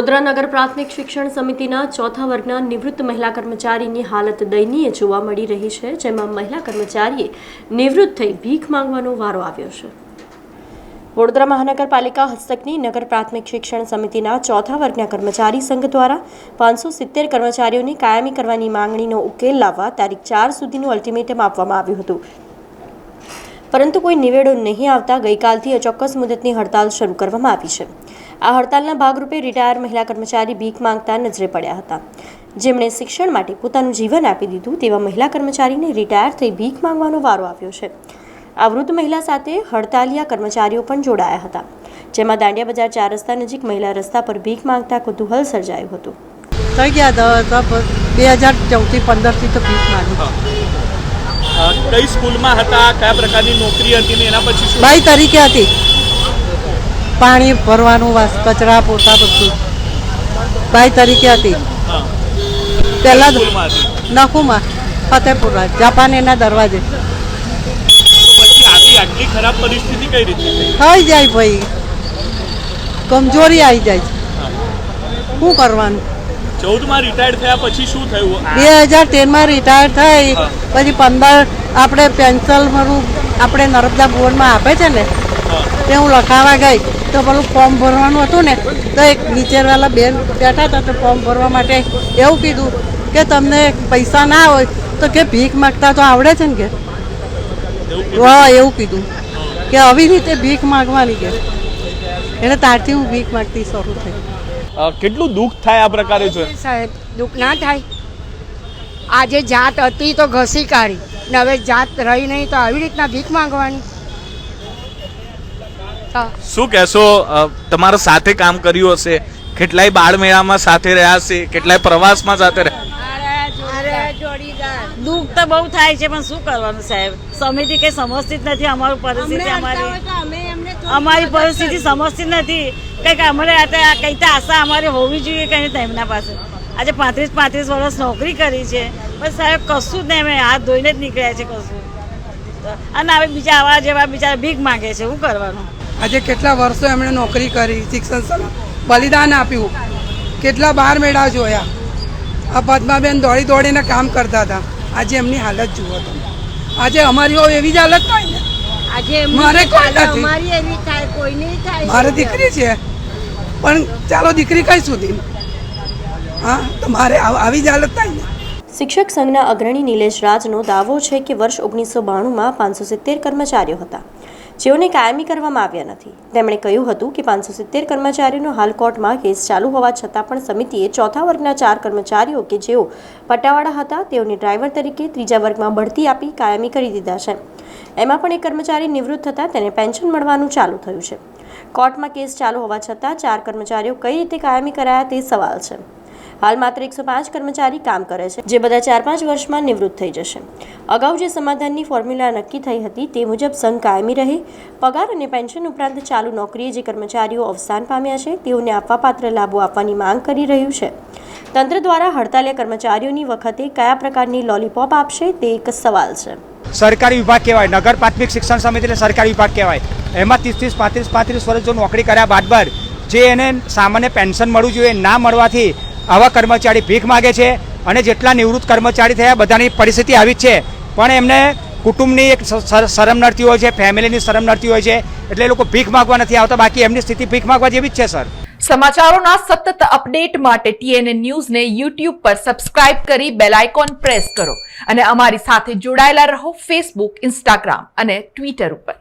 વડોદરા નગર પ્રાથમિક શિક્ષણ સમિતિના ચોથા વર્ગના નિવૃત્ત મહિલા કર્મચારીની હાલત દયનીય જોવા મળી રહી છે, જેમાં મહિલા કર્મચારીએ નિવૃત્ત થઈ ભીખ માંગવાનો વારો આવ્યો છે. વડોદરા મહાનગરપાલિકા હસ્તકની નગર પ્રાથમિક શિક્ષણ સમિતિના ચોથા વર્ગના કર્મચારી સંઘ દ્વારા પાંચસો સિત્તેર કર્મચારીઓની કાયમી કરવાની માંગણીનો ઉકેલ લાવવા તારીખ ચાર સુધીનું અલ્ટિમેટમ આપવામાં આવ્યું હતું. પરંતુ કોઈ નિવેડો નહીં આવતા ગઈકાલથી અચોક્કસ મુદતની હડતાલ શરૂ કરવામાં આવી છે. આ હડતાલના ભાગરૂપે રિટાયર મહિલા કર્મચારી ભીખ માંગતા નજરે પડ્યા હતા. જેમણે શિક્ષણ માટે પોતાનું જીવન આપી દીધું તેવા મહિલા કર્મચારીને રિટાયર થઈ ભીખ માંગવાનો વારો આવ્યો છે. આ વૃદ્ધ મહિલા સાથે હડતાલિયા કર્મચારીઓ પણ જોડાયા હતા જેમાં દાંડિયા બજાર ચાર રસ્તા નજીક મહિલા રસ્તા પર ભીખ માંગતા કુતૂહલ સર્જાયું હતું. થઈ ગયા દ- બે હજાર ચૌદથી પંદરથી તો ભીખ માંગી. કઈ સ્કૂલમાં હતા કયા પ્રકારની નોકરી હતી ને એના પછી શું? બાઈ તરીકે હતી. પાણી ભરવાનું વાસ કચરા પોતા બધું. ભાઈ તરીકે હતી. પહેલા નખુમાં ફતેપુરા જાપાન એના દરવાજે. આટલી ખરાબ પરિસ્થિતિ કઈ રીતે થઈ? જાય ભાઈ. કમજોરી આવી જાય. શું કરવાનું? ચૌદમાં રિટાયર થયા પછી શું થયું? બે હજાર તેરમાં રિટાયર થઈ. પછી પંદર આપણે પેન્સલ મારું આપણે નર્મદા બોર્ડમાં આપે છે ને. તે હું લખાવા ગઈ તો પેલું ફોર્મ ભરવાનું હતું ને તો એક નીચેવાળા બેન બેઠા હતા તો ફોર્મ ભરવા માટે એવું કીધું કે તમને પૈસા ના હોય તો કે ભીખ માગતા તો આવડે છે ને કે? એવું હા એવું કીધું. કે આવી રીતે ભીખ માગવાની કે? એટલે ત્યારથી હું ભીખ માગતી શરૂ થઈ. કેટલું દુઃખ થાય આ પ્રકારે જો સાહેબ દુઃખ ના થાય. આજે જાત હતી તો ઘસી કાઢી. ને હવે જાત રહી નહીં તો આવી રીતના ભીખ માંગવાની? શું કહેશો તમારા સાથે કામ કર્યું હશે? કેટલાય બાળમેળામાં સાથે રહ્યા છે કેટલાય પ્રવાસમાં સાથે રહ્યા? દુઃખ તો બહુ થાય છે પણ શું કરવાનું સાહેબ? સમિતિ કઈ સમજતી જ નથી અમારું પરિસ્થિતિ અમારી. અમારી પરિસ્થિતિ સમજતી નથી. કંઈક અમારે કંઈ તો આશા અમારી હોવી જોઈએ કંઈ તેમના પાસે. આજે પાંત્રીસ પાંત્રીસ વર્ષ નોકરી કરી છે. પણ સાહેબ કશું જ નહીં અમે હાથ ધોઈને જ નીકળ્યા છે કશું. અને હવે બીજા આવા જેવા બિચારા ભીખ માંગે છે. શું કરવાનું? આજે કેટલા વર્ષો એમણે નોકરી કરી શિક્ષણ બલિદાન આપ્યું. કેટલા બાર મેળા જોયા. આ પદ્માબેન દોડી દોડીને કામ કરતા હતા. આજે એમની હાલત જુઓ તમે. આજે અમારી હોય એવી જ હાલત થાય ને. આજે મારે કોઈ નથી. અમારી એવી થાય કોઈની થાય. મારે દીકરી છે. પણ ચાલો દીકરી કઈ સુધી? હા તો મારે આવ- આવી જ હાલત થાય ને. શિક્ષક સંઘના અગ્રણી નિલેશ રાજનો દાવો છે કે વર્ષ ઓગણીસો બાણુંમાં પાંચસો સિત્તેર કર્મચારીઓ હતા. જેઓને કાયમી કરવામાં આવ્યા નથી. તેમણે કહ્યું હતું કે પાંચસો સિત્તેર કર્મચારીઓનો હાલ કોર્ટમાં કેસ ચાલુ હોવા છતાં પણ સમિતિએ ચોથા વર્ગના ચાર કર્મચારીઓ કે જેઓ પટ્ટાવાળા હતા તેઓને ડ્રાઈવર તરીકે ત્રીજા વર્ગમાં બઢતી આપી કાયમી કરી દીધા છે. એમાં પણ એક કર્મચારી નિવૃત્ત થતાં તેને પેન્શન મળવાનું ચાલુ થયું છે. કોર્ટમાં કેસ ચાલુ હોવા છતાં ચાર કર્મચારીઓ કઈ રીતે કાયમી કરાયા તે સવાલ છે. હાલ માત્ર એકસો પાંચ કર્મચારી કામ કરે છે, જે બધા ચાર પાંચ વર્ષમાં નિવૃત્ત થઈ જશે. અગાઉ જે સમાધાનની ફોર્મ્યુલા નક્કી થઈ હતી તે મુજબ સંઘ કાયમી રહે. પગાર અને પેન્શન ઉપરાંત ચાલુ નોકરીએ જે કર્મચારીઓ અવસાન પામ્યા છે, તેઓને આપવાપાત્ર લાભો આપવાની માંગ કરી રહ્યું છે. તંત્ર દ્વારા હડતાલે કર્મચારીઓની વખતે કયા પ્રકારની લોલીપોપ આપશે તે એક સવાલ છે. સરકારી વિભાગ કહેવાય, નગર પ્રાથમિક શિક્ષણ સમિતિ એટલે સરકારી વિભાગ કહેવાય. એમાં ત્રીસ ત્રીસ પાંત્રીસ પાંત્રીસ વર્ષ જો નોકરી કર્યા બાદ બાદ જે એને સામાન્ય પેન્શન મળવું જોઈએ, ના મળવાથી આવા કર્મચારી ભીખ માગે છે અને જેટલા નિવૃત્ત કર્મચારી થયા બધાની પરિસ્થિતિ આવી જ છે. પણ એમને કુટુંબની એક શરમ નડતી હોય છે, ફેમિલીની શરમ નડતી હોય છે, એટલે એ લોકો ભીખ માગવા નથી આવતા. બાકી એમની સ્થિતિ ભીખ માગવા જેવી જ છે, સર. સમાચારોના સતત અપડેટ માટે ટીએનએ ન્યૂઝને યુટ્યુબ પર સબસ્ક્રાઇબ કરી બેલ આઇકોન પ્રેસ કરો. અને અમારી સાથે જોડાયેલા રહો ફેસબુક, ઇન્સ્ટાગ્રામ અને ટ્વિટર ઉપર.